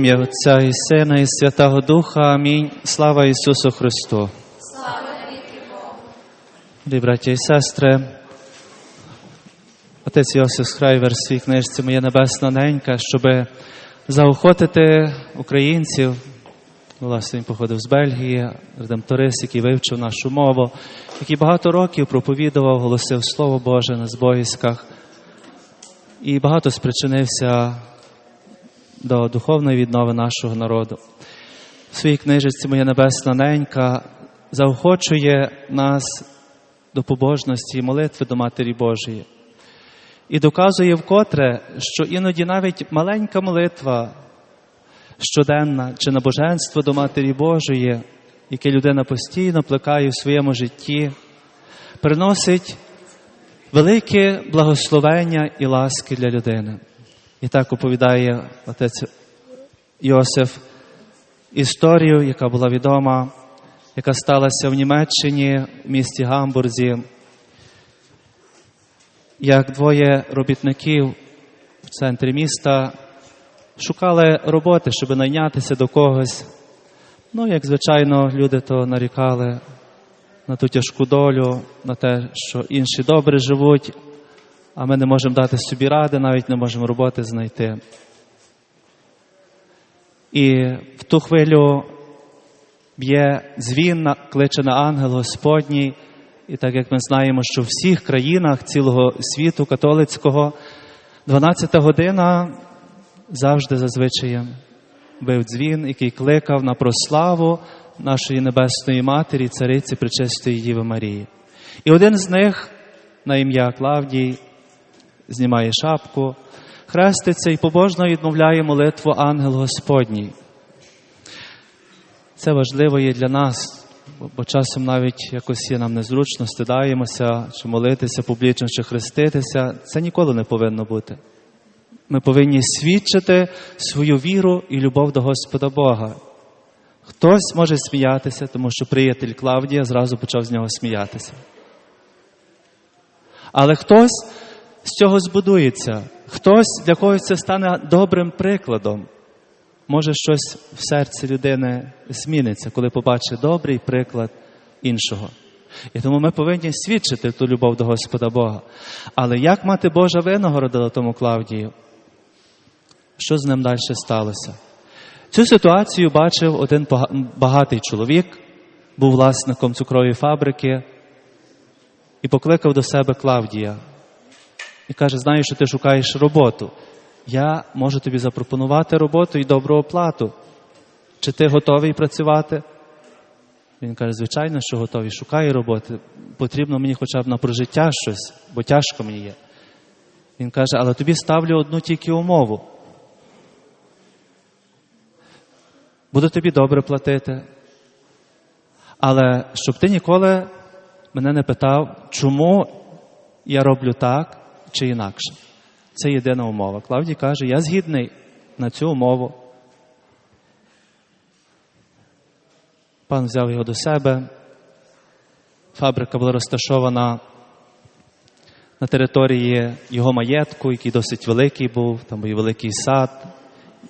Ім'я Отця і Сина, і Святого Духа. Амінь. Слава Ісусу Христу. Слава Богу. браті і сестри, отець Йосиф Схрайвер в своїй книжці Моя Небесна Ненька, щоб заохотити українців. Власне, він походив з Бельгії, редемторист, який вивчив нашу мову, який багато років проповідував, голосив Слово Боже на збоїськах і багато спричинився до духовної віднови нашого народу. В своїй книжці Моя Небесна Ненька заохочує нас до побожності і молитви до Матері Божої. І доказує вкотре, що іноді навіть маленька молитва щоденна чи набоженство до Матері Божої, яке людина постійно плекає в своєму житті, приносить велике благословення і ласки для людини. І так оповідає отець Йосиф історію, яка була відома, яка сталася в Німеччині, в місті Гамбурзі, як двоє робітників в центрі міста шукали роботи, щоб найнятися до когось. Ну, як звичайно, люди то нарікали на ту тяжку долю, на те, що інші добре живуть, а ми не можемо дати собі ради, навіть не можемо роботи знайти. І в ту хвилю б'є дзвін, кличе на ангел Господній. І так як ми знаємо, що в всіх країнах цілого світу католицького 12 година завжди зазвичаєм бив дзвін, який кликав на прославу нашої Небесної Матері, Цариці Пречистої Діви Марії. І один з них на ім'я Клавдій знімає шапку, хреститься і побожно відмовляє молитву ангел Господній. Це важливо є для нас, бо часом навіть якось є нам незручно, стидаємося, чи молитися публічно, чи хреститися. Це ніколи не повинно бути. Ми повинні свідчити свою віру і любов до Господа Бога. Хтось може сміятися, тому що приятель Клавдія зразу почав з нього сміятися. Але хтось з цього збудується, хтось для когось це стане добрим прикладом. Може, щось в серці людини зміниться, коли побачить добрий приклад іншого. І тому ми повинні свідчити ту любов до Господа Бога. Але як мати Божа винагородила тому Клавдію? Що з ним далі сталося? Цю ситуацію бачив один багатий чоловік, був власником цукрової фабрики і покликав до себе Клавдія. І каже: знаю, що ти шукаєш роботу. Я можу тобі запропонувати роботу і добру оплату. Чи ти готовий працювати? Він каже, звичайно, що готовий. Шукаю роботи. Потрібно мені хоча б на прожиття щось, бо тяжко мені є. Він каже, але тобі ставлю одну тільки умову. Буду тобі добре платити. Але щоб ти ніколи мене не питав, чому я роблю так чи інакше. Це єдина умова. Клавдій каже, я згідний на цю умову. Пан взяв його до себе. Фабрика була розташована на території його маєтку, який досить великий був, там був і великий сад.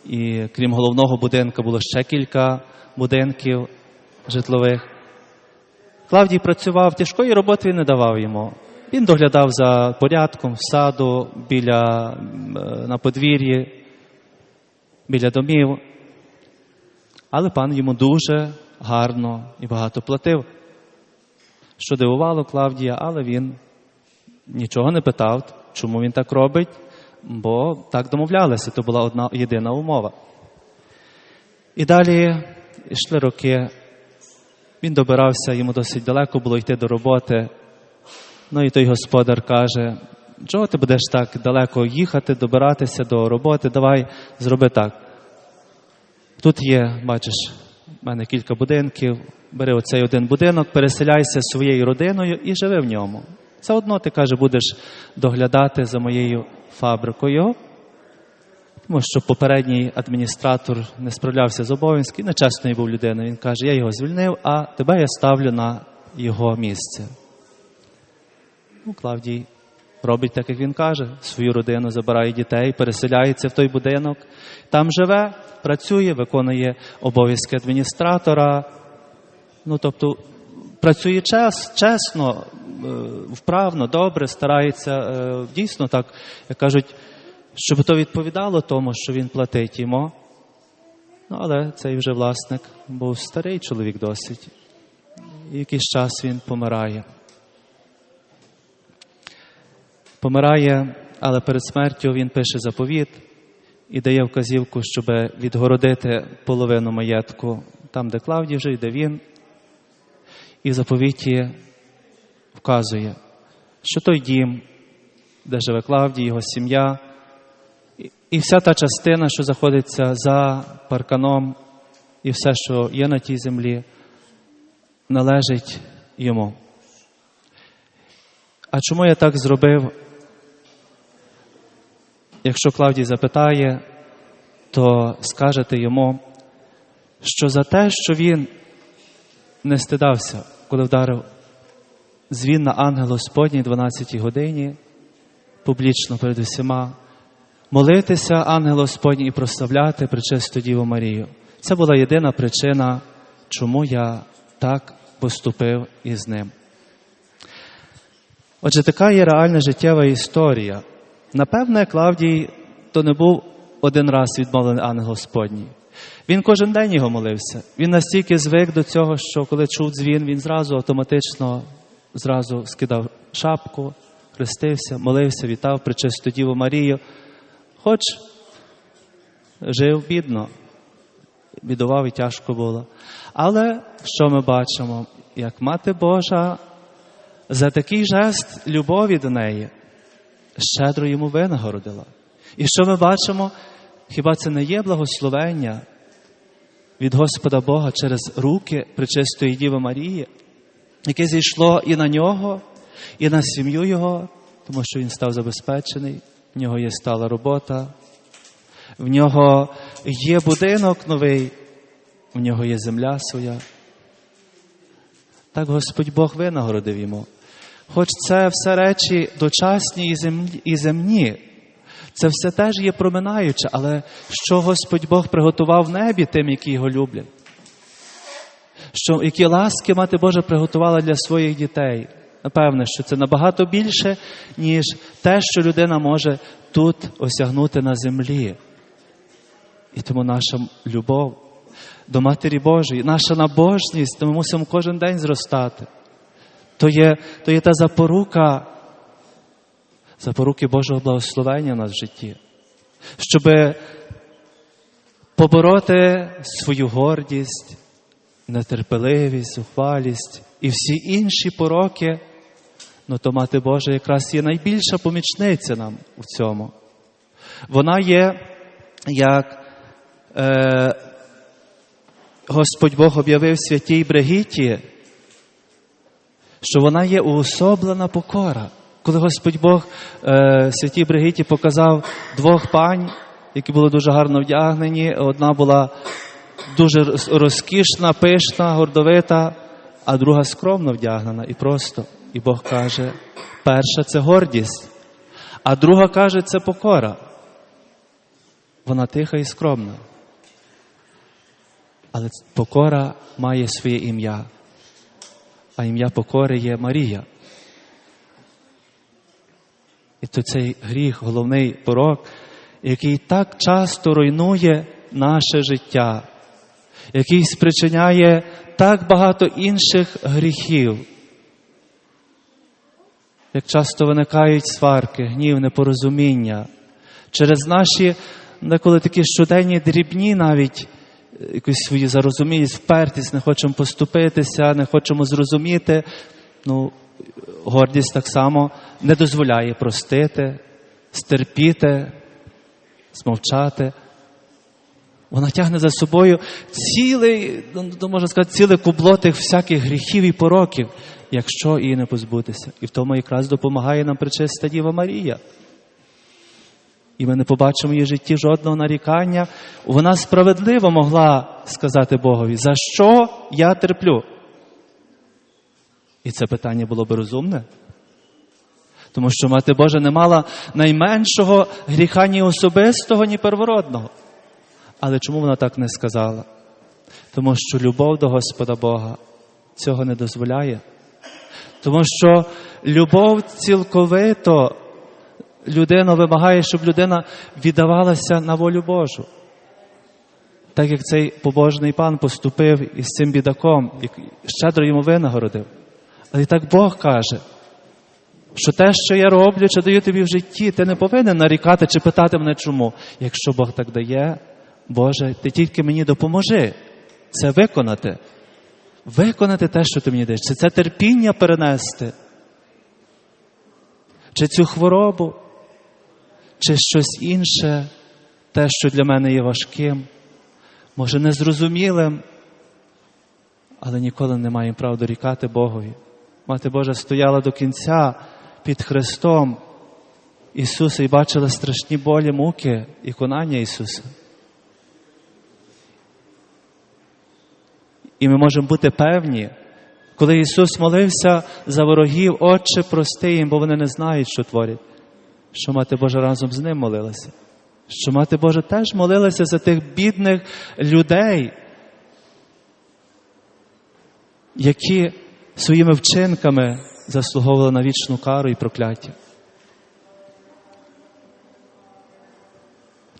І крім головного будинку, було ще кілька будинків житлових. Клавдій працював, тяжкої роботи він не давав йому. Він доглядав за порядком в саду, біля, на подвір'ї, біля домів. Але пан йому дуже гарно і багато платив. Що дивувало Клавдія, але він нічого не питав, чому він так робить, бо так домовлялися, то була одна єдина умова. І далі йшли роки. Він добирався, йому досить далеко було йти до роботи. Ну і той господар каже: чого ти будеш так далеко їхати, добиратися до роботи? Давай зроби так. Тут є, бачиш, в мене кілька будинків. Бери оцей один будинок, переселяйся своєю родиною і живи в ньому. Заодно ти каже, будеш доглядати за моєю фабрикою. Тому що попередній адміністратор не справлявся з обов'язки, нечесною був людиною. Він каже, я його звільнив, а тебе я ставлю на його місце. Ну, Клавдій робить так, як він каже, свою родину забирає дітей, переселяється в той будинок, там живе, працює, виконує обов'язки адміністратора. Ну, тобто, працює час, чесно, е, вправно, добре, старається е, дійсно так, як кажуть, щоб то відповідало тому, що він платить йому. Ну, але цей вже власник був старий чоловік досить. І якийсь час він помирає. Помирає, але перед смертю він пише заповіт і дає вказівку, щоб відгородити половину маєтку там, де Клавдій жив, де він. І в заповіті вказує, що той дім, де живе Клавдій, його сім'я, і- вся та частина, що знаходиться за парканом, і все, що є на тій землі, належить йому. А чому я так зробив? Якщо Клавдій запитає, то скажете йому, що за те, що він не стидався, коли вдарив звін на ангел Господній 12 годині, публічно перед усіма, молитися ангел Господній і прославляти пречисту Діву Марію. Це була єдина причина, чому я так поступив із ним. Отже, така є реальна життєва історія. Напевне, Клавдій то не був один раз відмовлений ангел Господній. Він кожен день його молився. Він настільки звик до цього, що коли чув дзвін, він зразу автоматично зразу скидав шапку, хрестився, молився, вітав пречисту Діву Марію. Хоч жив бідно, бідував і тяжко було. Але що ми бачимо? Як мати Божа за такий жест любові до неї щедро йому винагородила. І що ми бачимо? Хіба це не є благословення від Господа Бога через руки Пречистої Діви Марії, яке зійшло і на нього, і на сім'ю його, тому що він став забезпечений, в нього є стала робота, в нього є будинок новий, в нього є земля своя. Так Господь Бог винагородив йому. Хоч це все речі дочасні і земні, і земні, це все теж є проминаюче, але що Господь Бог приготував в небі тим, які його люблять? Що, які ласки Мати Божа приготувала для своїх дітей? Напевне, що це набагато більше, ніж те, що людина може тут осягнути на землі. І тому наша любов до Матері Божої, наша набожність, то ми мусимо кожен день зростати. То є, то є та запорука, запоруки Божого благословення в житті, щоб побороти свою гордість, нетерпеливість, зухвалість і всі інші пороки, ну то Мати Божа якраз є найбільша помічниця нам у цьому. Вона є, як е, Господь Бог об'явив святій Бригіті, що вона є уособлена покора. Коли Господь Бог е, святій Бригиті показав двох пань, які були дуже гарно вдягнені, одна була дуже розкішна, пишна, гордовита, а друга скромно вдягнена і просто. І Бог каже: перша це гордість, а друга каже, це покора. Вона тиха і скромна. Але покора має своє ім'я а ім'я покори є Марія. І то цей гріх, головний порок, який так часто руйнує наше життя, який спричиняє так багато інших гріхів. Як часто виникають сварки, гнів, непорозуміння через наші деколи такі щоденні дрібні навіть якусь свою зарозумілість, впертість, не хочемо поступитися, не хочемо зрозуміти. Ну, гордість так само не дозволяє простити, стерпіти, змовчати. Вона тягне за собою цілий, ну, ну, можна сказати, ціле кубло тих всяких гріхів і пороків, якщо її не позбутися. І в тому якраз допомагає нам причиста Діва Марія. І ми не побачимо в її житті жодного нарікання. Вона справедливо могла сказати Богові, за що я терплю? І це питання було би розумне. Тому що Мати Божа не мала найменшого гріха ні особистого, ні первородного. Але чому вона так не сказала? Тому що любов до Господа Бога цього не дозволяє. Тому що любов цілковито людина вимагає, щоб людина віддавалася на волю Божу. Так як цей побожний пан поступив із цим бідаком, і щедро йому винагородив. Але так Бог каже, що те, що я роблю, чи даю тобі в житті, ти не повинен нарікати чи питати мене чому. Якщо Бог так дає, Боже, ти тільки мені допоможи це виконати. Виконати те, що ти мені даєш. Чи це терпіння перенести, чи цю хворобу, чи щось інше, те, що для мене є важким, може незрозумілим, але ніколи не маємо права дорікати Богові. Мати Божа стояла до кінця під Христом Ісуса і бачила страшні болі, муки і конання Ісуса. І ми можемо бути певні, коли Ісус молився за ворогів, Отче, прости їм, бо вони не знають, що творять, що Мати Божа разом з ним молилася. Що Мати Божа теж молилася за тих бідних людей, які своїми вчинками заслуговували на вічну кару і прокляття.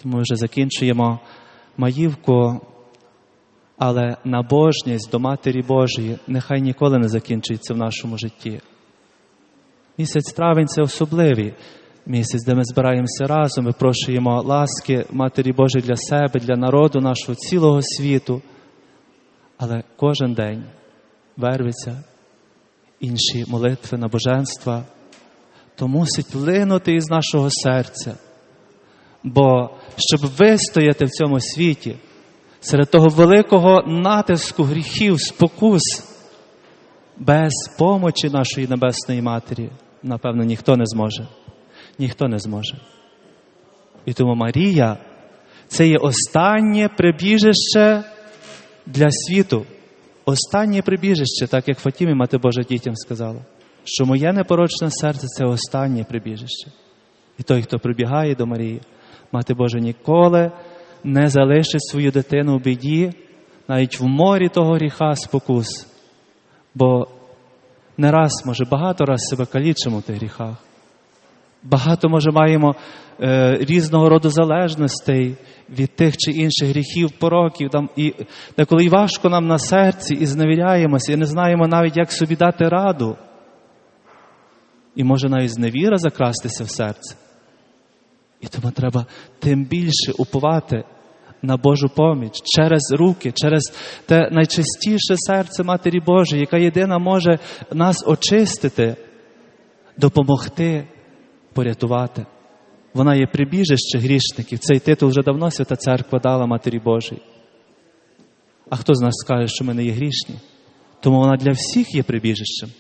Тому ми вже закінчуємо маївку, але набожність до Матері Божої нехай ніколи не закінчується в нашому житті. Місяць травень це особливий місяць, де ми збираємося разом, ми прошуємо ласки Матері Божої для себе, для народу нашого цілого світу. Але кожен день вервиться інші молитви, набоженства, то мусить линути із нашого серця. Бо щоб вистояти в цьому світі, серед того великого натиску гріхів, спокус, без помочі нашої Небесної Матері, напевно, ніхто не зможе. Ніхто не зможе. І тому Марія це є останнє прибіжище для світу. Останнє прибіжище, так як Фатімі Мати Божа дітям сказала, що моє непорочне серце це останнє прибіжище. І той, хто прибігає до Марії, Мати Божа ніколи не залишить свою дитину в біді, навіть в морі того гріха спокус. Бо не раз, може, багато раз себе калічимо в тих гріхах. Багато, може, маємо е, різного роду залежностей від тих чи інших гріхів, пороків. Там, і деколи важко нам на серці і зневіряємося, і не знаємо навіть, як собі дати раду. І може навіть зневіра закрастися в серце. І тому треба тим більше уповати на Божу поміч через руки, через те найчистіше серце Матері Божої, яка єдина може нас очистити, допомогти, порятувати. Вона є прибіжище грішників. Цей титул вже давно Свята Церква дала Матері Божій. А хто з нас скаже, що ми не є грішні? Тому вона для всіх є прибіжищем.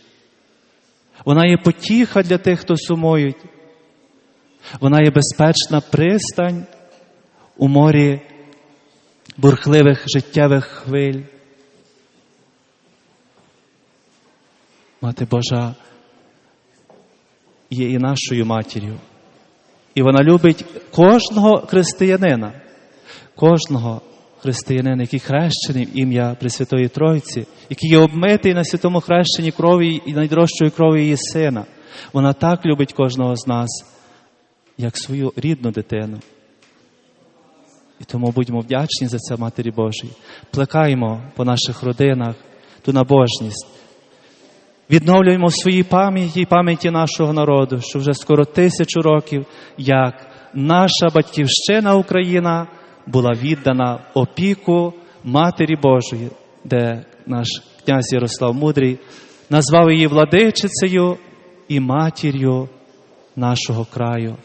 Вона є потіха для тих, хто сумують. Вона є безпечна пристань у морі бурхливих життєвих хвиль. Мати Божа є і нашою матір'ю. І вона любить кожного християнина, кожного християнина, який хрещений в ім'я Пресвятої Тройці, який є обмитий на святому хрещенні крові і найдорожчої крові її сина. Вона так любить кожного з нас, як свою рідну дитину. І тому будьмо вдячні за це Матері Божій. Плекаємо по наших родинах ту набожність. Відновлюємо в своїй пам'яті і пам'яті нашого народу, що вже скоро тисячу років, як наша батьківщина Україна була віддана опіку Матері Божої, де наш князь Ярослав Мудрий назвав її владичицею і матір'ю нашого краю.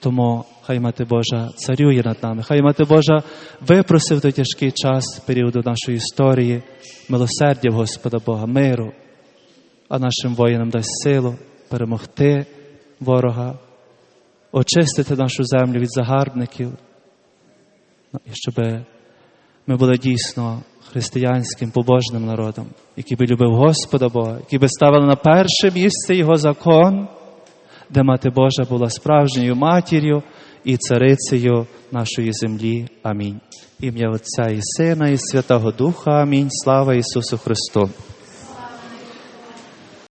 Тому хай Мати Божа царює над нами, хай Мати Божа випросив той тяжкий час періоду нашої історії, милосердя Господа Бога, миру, а нашим воїнам дасть силу перемогти ворога, очистити нашу землю від загарбників, ну, і щоб ми були дійсно християнським побожним народом, який би любив Господа Бога, який би ставили на перше місце Його закон де Мати Божа була справжньою матір'ю і царицею нашої землі. Амінь. Ім'я Отця і Сина, і Святого Духа. Амінь. Слава Ісусу Христу!